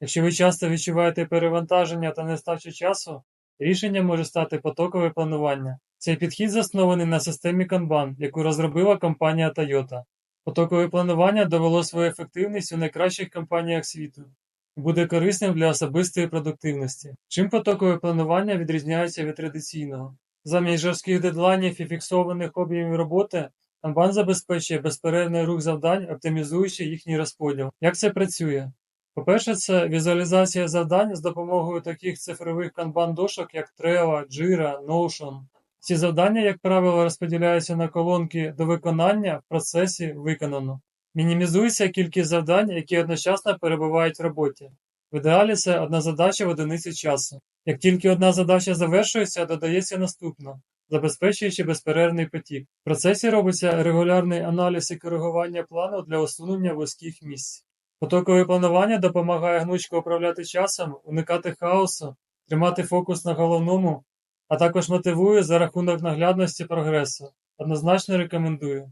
Якщо ви часто відчуваєте перевантаження та нестачу часу, рішенням може стати потокове планування. Цей підхід заснований на системі Kanban, яку розробила компанія Toyota. Потокове планування довело свою ефективність у найкращих компаніях світу і буде корисним для особистої продуктивності. Чим потокове планування відрізняється від традиційного? Замість жорстких дедлайнів і фіксованих об'ємів роботи, Kanban забезпечує безперервний рух завдань, оптимізуючи їхній розподіл. Як це працює? По-перше, це візуалізація завдань з допомогою таких цифрових канбан-дошок, як Trello, Jira, Notion. Ці завдання, як правило, розподіляються на колонки до виконання в процесі виконано. Мінімізується кількість завдань, які одночасно перебувають в роботі. В ідеалі це одна задача в одиниці часу. Як тільки одна задача завершується, додається наступна, забезпечуючи безперервний потік. В процесі робиться регулярний аналіз і коригування плану для усунення вузьких місць. Потокове планування допомагає гнучко управляти часом, уникати хаосу, тримати фокус на головному, а також мотивує за рахунок наглядності прогресу. Однозначно рекомендую.